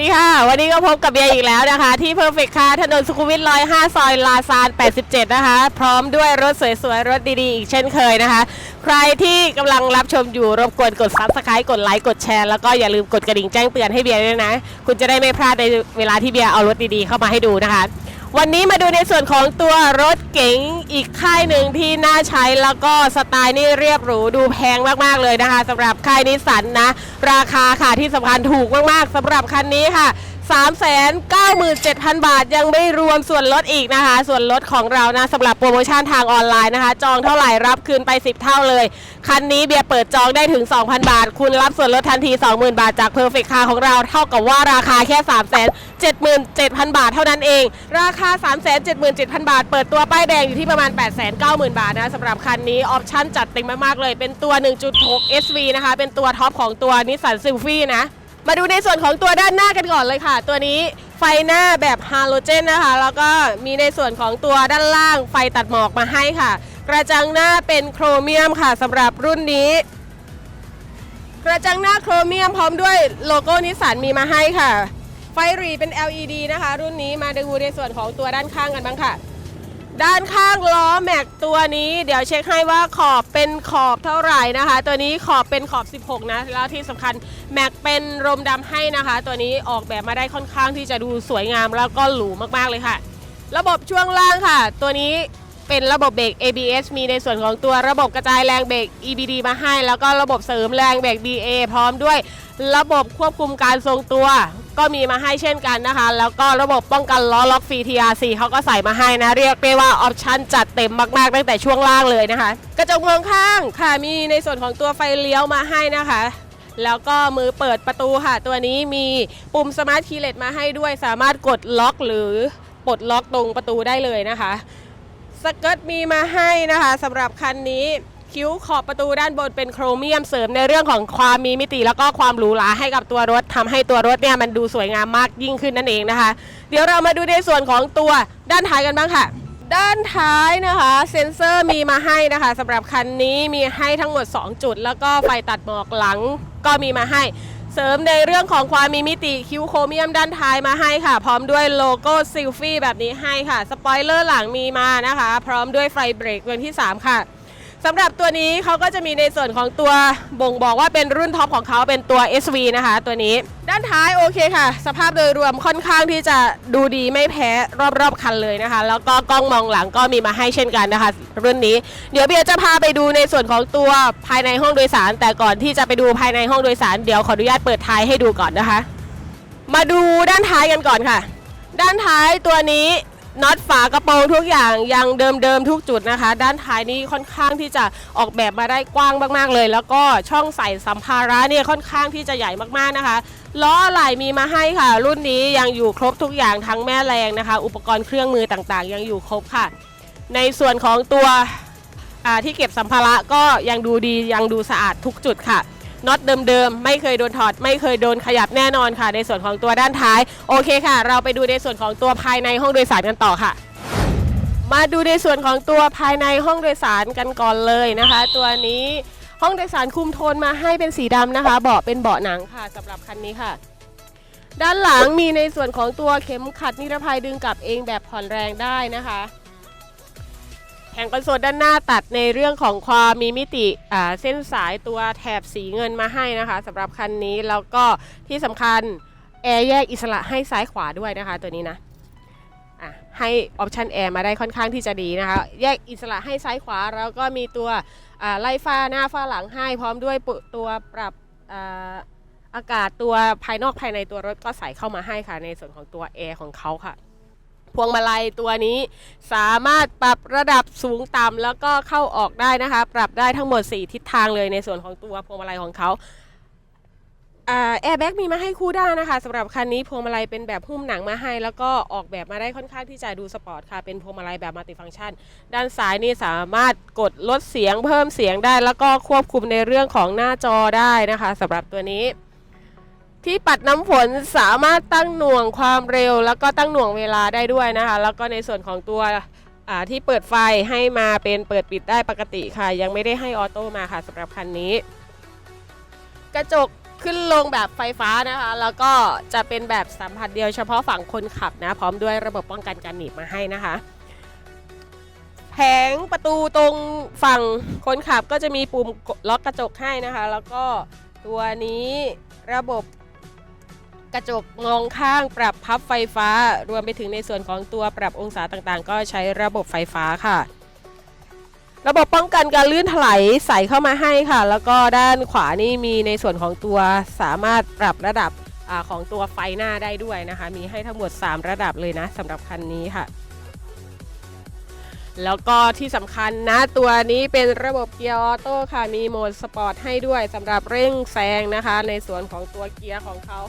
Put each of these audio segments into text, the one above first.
สวัสดีค่ะ วันนี้ก็พบกับเบียร์อีกแล้วนะคะ ที่เพอร์เฟกค่ะถนนสุขุมวิท105ซอยลาซาน 87 นะคะ พร้อมด้วยรถสวยๆ รถดีๆ อีกเช่นเคยนะคะ ใครที่กำลังรับชมอยู่รบกวนกดซับสไครต์กดไลค์กดแชร์แล้วก็อย่าลืมกดกระดิ่งแจ้งเตือนให้เบียร์ด้วยนะ คุณจะได้ไม่พลาดในเวลาที่เบียร์เอารถดีๆเข้ามาให้ดูนะคะ วันนี้มาดูในส่วนของตัวรถเก๋งอีกค่ายหนึ่งที่น่าใช้แล้วก็สไตล์นี่เรียบหรูดูแพงมากๆเลยนะคะสำหรับค่ายนิสสันนะ ราคาค่ะที่สำคัญถูกมากๆสำหรับคันนี้ค่ะ 397,000 บาท ยังไม่รวมส่วนลดอีกนะคะ ส่วนลดของเรานะสำหรับโปรโมชั่นทางออนไลน์นะคะ จองเท่าไหร่รับคืนไป 10 เท่าเลย คันนี้เบียร์เปิดจองได้ถึง 2,000 บาท คุณรับส่วนลดทันที 20,000 บาทจาก Perfect Car ของเราเท่ากับว่าราคาแค่ 377,000 บาทเท่านั้นเอง ราคา 377,000 บาท เปิดตัวป้ายแดงอยู่ที่ประมาณ 890,000 บาทนะสำหรับคันนี้ออปชั่นจัดเต็มมากๆเลย เป็นตัว 1.6 SV นะคะเป็นตัวท็อปของตัวนิสสันซิลฟี่นะ มาดูในส่วนของตัวด้านหน้ากันก่อนเลยค่ะ ตัวนี้ไฟหน้าแบบฮาโลเจนนะคะ แล้วก็มีในส่วนของตัวด้านล่างไฟตัดหมอกมาให้ค่ะ กระจังหน้าเป็นโครเมียมค่ะสำหรับรุ่นนี้ กระจังหน้าโครเมียมพร้อมด้วยโลโก้นิสสันมีมาให้ค่ะ ไฟหรีเป็น LED นะคะ รุ่นนี้มาดูในส่วนของตัวด้านข้างกันบ้างค่ะ ด้านข้างล้อแม็กตัวนี้เดี๋ยวเช็คให้ว่าขอบเป็นขอบเท่าไหร่นะคะ ตัวนี้ขอบเป็นขอบ 16 นะ แล้วที่สำคัญแม็กเป็นรมดำให้นะคะ ตัวนี้ออกแบบมาได้ค่อนข้างที่จะดูสวยงามแล้วก็หรูมากๆเลยค่ะ ระบบช่วงล่างค่ะ ตัวนี้เป็นระบบเบรก ABS มีในส่วนของตัวระบบกระจายแรงเบรก EBD มาให้ แล้วก็ระบบเสริมแรงเบรก BA พร้อมด้วย ระบบควบคุมการทรงตัว ก็มีมาให้เช่นกันนะคะ แล้วก็ระบบป้องกันล้อล็อกฟรี TRC เขาก็ใส่มาให้นะ เรียกได้ว่าออปชั่นจัดเต็มมากๆ ตั้งแต่ช่วงล่างเลยนะคะ กระจกมองข้างค่ะมีในส่วนของตัวไฟเลี้ยวมาให้นะคะแล้วก็มือเปิดประตูค่ะ ตัวนี้มีปุ่มสมาร์ทคีย์เลสมาให้ด้วยสามารถกดล็อกหรือปลดล็อกตรงประตูได้เลยนะคะ สเกิร์ตมีมาให้นะคะสำหรับคันนี้ คิ้วขอบประตูด้านบนเป็นโครเมียมเสริมในเรื่องของความมีมิติ แล้วก็ความหรูหราให้กับตัวรถทำให้ตัวรถเนี่ยมันดูสวยงามมากยิ่งขึ้นนั่นเองนะคะ เดี๋ยวเรามาดูในส่วนของตัวด้านท้ายกันบ้างค่ะ ด้านท้ายนะคะ เซ็นเซอร์มีมาให้นะคะสำหรับคันนี้มีให้ทั้งหมด 2 จุด แล้วก็ไฟตัดหมอกหลังก็มีมาให้เสริมในเรื่องของความมีมิติคิ้วโครเมียมด้านท้ายมาให้ค่ะ พร้อมด้วยโลโก้ซิลฟี่แบบนี้ให้ค่ะ สปอยเลอร์หลังมีมานะคะ พร้อมด้วยไฟเบรกตัวที่ 3 ค่ะ สำหรับตัวนี้เขาก็จะมีในส่วนของตัวบ่งบอกว่าเป็นรุ่นท็อปของเขาเป็นตัว SV นะคะ ตัวนี้ ด้านท้ายโอเคค่ะ สภาพโดยรวมค่อนข้างที่จะดูดีไม่แพ้รอบๆคันเลยนะคะ แล้วก็กล้องมองหลังก็มีมาให้เช่นกันนะคะ รุ่นนี้ เดี๋ยวเบียร์จะพาไปดูในส่วนของตัวภายในห้องโดยสาร แต่ก่อนที่จะไปดูภายในห้องโดยสารเดี๋ยวขออนุญาตเปิดท้ายให้ดูก่อนนะคะ มาดูด้านท้ายกันก่อนค่ะ ด้านท้ายตัวนี้ น็อตฝากระโปรงทุกอย่างยังเดิมๆทุกจุดนะคะ ด้านท้ายนี้ค่อนข้างที่จะออกแบบมาได้กว้างมากๆเลย แล้วก็ช่องใส่สัมภาระเนี่ยค่อนข้างที่จะใหญ่มากๆนะคะล้ออะไหล่มีมาให้ค่ะ รุ่นนี้ยังอยู่ครบทุกอย่างทั้งแม่แรงนะคะ อุปกรณ์เครื่องมือต่างๆ ยังอยู่ครบค่ะ ในส่วนของตัวที่เก็บสัมภาระก็ยังดูดียังดูสะอาดทุกจุดค่ะ น็อตเดิมๆ ไม่เคยโดนถอด ไม่เคยโดนขยับแน่นอนค่ะ ในส่วนของตัวด้านท้าย โอเคค่ะ เราไปดูในส่วนของตัวภายในห้องโดยสารกันต่อค่ะมาดูในส่วนของตัวภายในห้องโดยสารกันก่อนเลยนะคะ ตัวนี้ห้องโดยสารคุมโทนมาให้เป็นสีดำนะคะ เบาะเป็นเบาะหนังค่ะสำหรับคันนี้ค่ะ ด้านหลังมีในส่วนของตัวเข็มขัดนิรภัยดึงกลับเองแบบผ่อนแรงได้นะคะ แผงคอนโซลด้านหน้าตัดในเรื่องของความมีมิติเส้นสายตัวแถบสีเงินมาให้นะคะสำหรับคันนี้แล้วก็ที่สำคัญแอร์แยกอิสระให้ซ้ายขวาด้วยนะคะ ตัวนี้นะให้ออปชันแอร์มาได้ค่อนข้างที่จะดีนะคะ แยกอิสระให้ซ้ายขวาแล้วก็มีตัวไล่ฟ้าหน้าฟ้าหลังให้ พร้อมด้วยตัวปรับอากาศตัวภายนอกภายในตัวรถก็ใส่เข้ามาให้ค่ะ ในส่วนของตัวแอร์ของเขาค่ะ พวงมาลัยตัวนี้ สามารถปรับระดับสูงต่ำแล้วก็เข้าออกได้นะคะ ปรับได้ทั้งหมด 4 ทิศทางเลยในส่วนของตัวพวงมาลัยของเขาแอร์แบ็กมีมาให้คู่ด้านนะคะสำหรับคันนี้พวงมาลัยเป็นแบบหุ้มหนังมาให้ แล้วก็ออกแบบมาได้ค่อนข้างที่จะดูสปอร์ตค่ะ เป็นพวงมาลัยแบบมัลติฟังก์ชัน ด้านซ้ายนี่สามารถกดลดเสียงเพิ่มเสียงได้ แล้วก็ควบคุมในเรื่องของหน้าจอได้นะคะสำหรับตัวนี้ ที่ปัดน้ำฝนสามารถตั้งหน่วงความเร็ว แล้วก็ตั้งหน่วงเวลาได้ด้วยนะคะ แล้วก็ในส่วนของตัวที่เปิดไฟให้มาเป็นเปิดปิดได้ปกติค่ะ ยังไม่ได้ให้ออโต้มาค่ะสำหรับคันนี้ กระจกขึ้นลงแบบไฟฟ้านะคะ แล้วก็จะเป็นแบบสัมผัสเดียวเฉพาะฝั่งคนขับนะ พร้อมด้วยระบบป้องกันการหนีบมาให้นะคะแผงประตูตรงฝั่งคนขับก็จะมีปุ่มล็อกกระจกให้นะคะ แล้วก็ตัวนี้ระบบ กระจกมองข้างปรับพับไฟฟ้า รวมไปถึงในส่วนของตัวปรับองศาต่างๆ ก็ใช้ระบบไฟฟ้าค่ะ ระบบป้องกันการลื่นถลายใส่เข้ามาให้ค่ะ แล้วก็ด้านขวานี่มีในส่วนของตัวสามารถปรับระดับอของตัวไฟหน้าได้ด้วยนะคะ มีให้ทั้งหมด 3 ระดับเลยนะสำหรับคันนี้ค่ะแล้วก็ที่สำคัญนะตัวนี้เป็นระบบเกียร์ออโต้ค่ะ มีโหมดสปอร์ตให้ด้วยสำหรับเร่งแซงนะคะ ในส่วนของตัวเกียร์ของเขา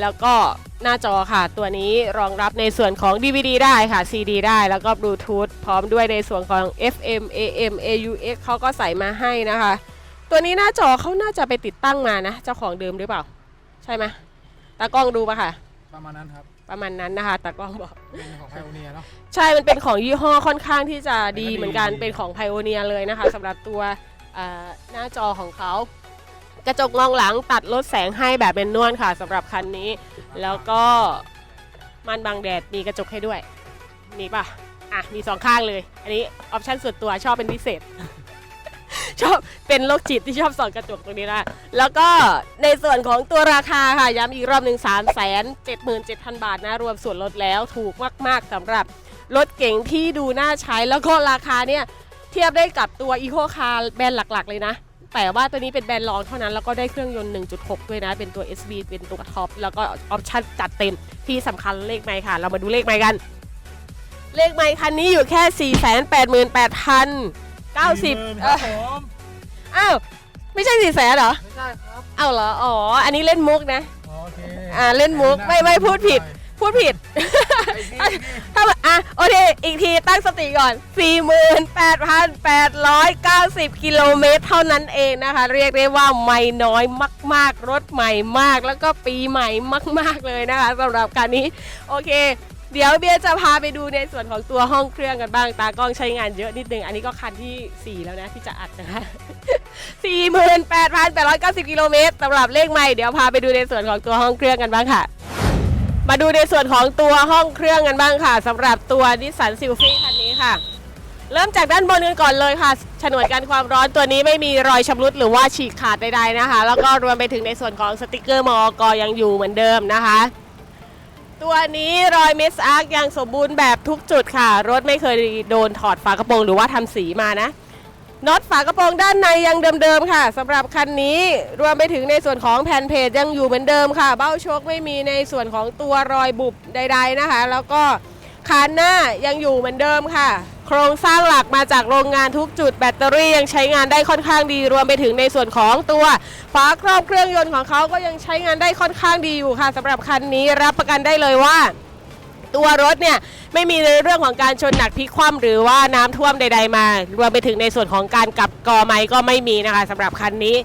แล้วก็หน้าจอค่ะ ตัวนี้รองรับในส่วนของ DVD ได้ค่ะ CD ได้แล้วก็ Bluetooth พร้อมด้วยในส่วนของ FM AM AUX เขาก็ใส่มาให้นะคะ ตัวนี้หน้าจอเขาน่าจะไปติดตั้งมานะ เจ้าของเดิมหรือเปล่า ใช่ไหมตากล้องดูปะค่ะ ประมาณนั้นครับประมาณนั้นนะคะตากล้องบอก เป็นของไพโอเนียเนาะ ใช่มันเป็นของยี่ห้อค่อนข้างที่จะดีแต่ก็ดีเหมือนกันดีเป็นของไพโอเนียเลยนะคะสำหรับตัวอ่าหน้าจอของเขา กระจกมองหลังตัดลดแสงให้แบบเป็นนวลค่ะสำหรับคันนี้ แล้วก็มันบังแดดมีกระจกให้ด้วย มีป่ะ อะ มีสองข้างเลย อันนี้ออปชั่นส่วนตัวชอบเป็นพิเศษ ชอบเป็นโรคจิตที่ชอบส่องกระจกตรงนี้นะ แล้วก็ในส่วนของตัวราคาค่ะ ย้ำอีกรอบหนึ่งสามแสนเจ็ดหมื่นเจ็ดพันบาทนะ รวมส่วนลดแล้วถูกมาก ๆสำหรับรถเก๋งที่ดูน่าใช้แล้วก็ราคาเนี่ย เทียบได้กับตัว e c o Car แบรนด์หลัก ๆ เลยนะ แต่ว่าตัวนี้เป็นแบรนด์รองเท่านั้น แล้วก็ได้เครื่องยนต์ 1.6 ด้วยนะ เป็นตัว SV เป็นตัวท็อป แล้วก็ออปชั่นจัดเต็ม ที่สำคัญเลขไมค์ค่ะ เรามาดูเลขไมค์กัน เลขไมค์คันนี้อยู่แค่ 488,090คเอรัอบผมอ้าว ไม่ใช่4แสนเหรอ ไม่ใช่ครับ อ้าวเหรอ อ๋อ อันนี้เล่นมุกนะ โอเค อ่า เล่นมุก ไม่ไม่พูดผิด พูดผิดไอ้นี่นี่ถ้าอะโอเค อีกทีตั้งสติก่อน 48,890 กิโลเมตรเท่านั้นเองนะคะ เรียกได้ว่าไม่น้อยมาก ๆ รถใหม่มาก แล้วก็ปีใหม่มาก ๆ เลยนะคะสำหรับคันนี้ โอเค เดี๋ยวเบียร์จะพาไปดูในส่วนของตัวห้องเครื่องกันบ้าง ตากล้องใช้งานเยอะนิดนึง อันนี้ก็คันทีสี่4 แล้วนะที่จะอัดนะคะ48,890 กิโลเมตรสำหรับเลขใหม่ เดี๋ยวพาไปดูในส่วนของตัวห้องเครื่องกันบ้างค่ะ มาดูในส่วนของตัวห้องเครื่องกันบ้างค่ะสำหรับตัวนิสสันซิลฟี่คันนี้ค่ะ เริ่มจากด้านบนกันก่อนเลยค่ะ ฉนวนกันความร้อนตัวนี้ไม่มีรอยชำรุดหรือว่าฉีกขาดใดๆนะคะ แล้วก็รวมไปถึงในส่วนของสติกเกอร์มอกยังอยู่เหมือนเดิมนะคะ ตัวนี้รอยเมสอาร์กยังสมบูรณ์แบบทุกจุดค่ะ รถไม่เคยโดนถอดฝากระโปรงหรือว่าทำสีมานะ น็อตฝากระโปรงด้านในยังเดิมๆค่ะสำหรับคันนี้รวมไปถึงในส่วนของแผ่นเพจยังอยู่เหมือนเดิมค่ะ เบ้าโชคไม่มีในส่วนของตัวรอยบุบใด ๆนะคะ แล้วก็คานหน้ายังอยู่เหมือนเดิมค่ะ โครงสร้างหลักมาจากโรงงานทุกจุดแบตเตอรี่ยังใช้งานได้ค่อนข้างดี รวมไปถึงในส่วนของตัวฝาครอบเครื่องยนต์ของเขาก็ยังใช้งานได้ค่อนข้างดีอยู่ค่ะสำหรับคันนี้รับประกันได้เลยว่า ตัวรถเนี่ยไม่มีในเรื่องของการชนหนักพลิกคว่ำหรือว่าน้ำท่วมใด ๆ มารวมไปถึงในส่วนของการกลับกอไม้ก็ไม่มีนะคะสำหรับคันนี้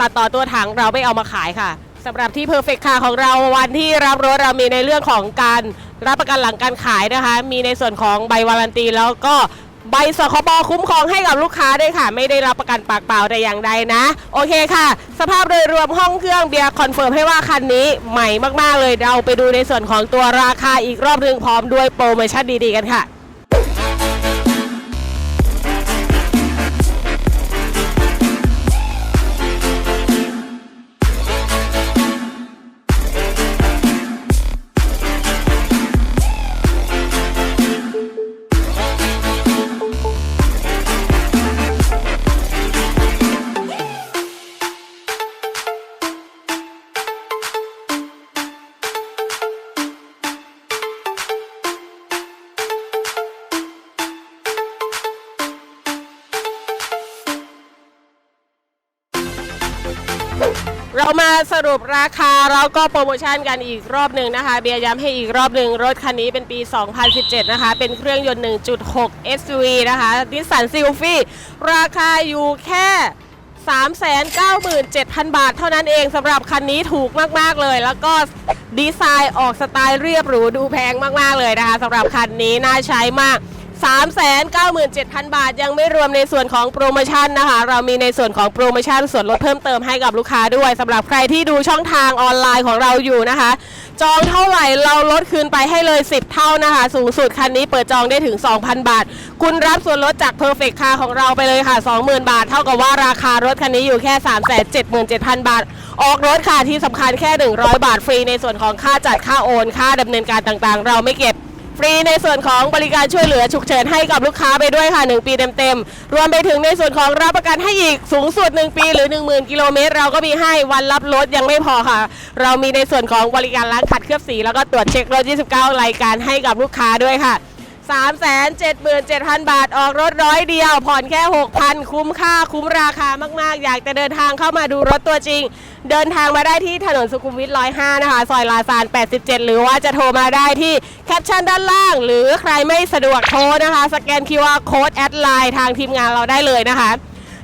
ตัดต่อตัวถังเราไม่เอามาขายค่ะสำหรับที่ Perfect Car ของเราวันที่รับรถเรามีในเรื่องของการรับประกันหลังการขายนะคะ มีในส่วนของใบวารันตีแล้วก็ ใบสคบคุ้มครองให้กับลูกค้าด้วยค่ะ ไม่ได้รับประกันปากเปล่าแต่อย่างใดนะ โอเคค่ะ สภาพโดยรวมห้องเครื่องเบียร์คอนเฟิร์มให้ว่าคันนี้ใหม่มากๆเลยเราไปดูในส่วนของตัวราคาอีกรอบหนึ่งพร้อมด้วยโปรโมชั่นดีๆกันค่ะ เรามาสรุปราคาแล้วก็โปรโมชั่นกันอีกรอบหนึ่งนะคะ เบียร์ย้ำให้อีกรอบหนึ่งรถคันนี้เป็นปี 2017 นะคะ เป็นเครื่องยนต์ 1.6 SUV นะคะดิสันซิลฟี่ราคาอยู่แค่ 397,000 บาท เท่านั้นเองสำหรับคันนี้ถูกมาก ๆ เลย แล้วก็ดีไซน์ออกสไตล์เรียบหรูดูแพงมาก ๆ เลยนะคะสำหรับคันนี้น่าใช้มาก 397,000 บาท ยังไม่รวมในส่วนของโปรโมชั่นนะคะ เรามีในส่วนของโปรโมชั่นส่วนลดเพิ่มเติมให้กับลูกค้าด้วยสำหรับใครที่ดูช่องทางออนไลน์ของเราอยู่นะคะ จองเท่าไหร่เราลดคืนไปให้เลย 10 เท่านะคะ สูงสุดคันนี้เปิดจองได้ถึง 2,000 บาท คุณรับส่วนลดจาก Perfect Car ของเราไปเลยค่ะ 20,000 บาท เท่ากับว่าราคารถคันนี้อยู่แค่ 377,000 บาท ออกรถค่ะที่สำคัญแค่ 100 บาทฟรีในส่วนของค่าจัดค่าโอน ค่าดำเนินการต่างๆ เราไม่เก็บ ฟรีในส่วนของบริการช่วยเหลือฉุกเฉินให้กับลูกค้าไปด้วยค่ะ 1 ปีเต็มๆ รวมไปถึงในส่วนของรับประกันให้อีกสูงสุด 1 ปีหรือ 10,000 กิโลเมตร เราก็มีให้วันรับรถยังไม่พอค่ะ เรามีในส่วนของบริการล้างขัดเคลือบสี แล้วก็ตรวจเช็ครถ 29 รายการให้กับลูกค้าด้วยค่ะ 377,000 บาทออกรถร้อยเดียว ผ่อนแค่ 6,000 คุ้มค่าคุ้มราคามากๆ อยากจะเดินทางเข้ามาดูรถตัวจริง เดินทางมาได้ที่ถนนสุขุมวิท105 นะคะ ซอยลาซาน 87 หรือว่าจะโทรมาได้ที่แคปชั่นด้านล่าง หรือใครไม่สะดวกโทรนะคะ สแกน QR Code แอดไลน์ทางทีมงานเราได้เลยนะคะ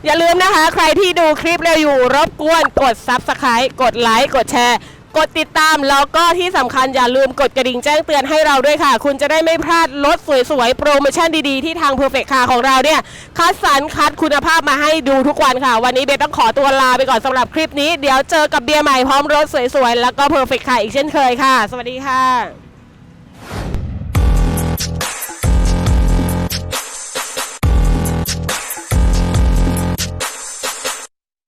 อย่าลืมนะคะ ใครที่ดูคลิปเราอยู่รบกวนกด Subscribe กดไลค์กดแชร์ กดติดตามแล้วก็ที่สำคัญอย่าลืมกดกระดิ่งแจ้งเตือนให้เราด้วยค่ะ คุณจะได้ไม่พลาดรถสวยๆ โปรโมชั่นดีๆ ที่ทาง Perfect Car ของเราเนี่ย คัดสรรคัดคุณภาพมาให้ดูทุกวันค่ะ วันนี้เบสต้องขอตัวลาไปก่อนสำหรับคลิปนี้ เดี๋ยวเจอกับเบียร์ใหม่พร้อมรถสวยๆ แล้วก็ Perfect Car อีกเช่นเคยค่ะ สวัสดีค่ะ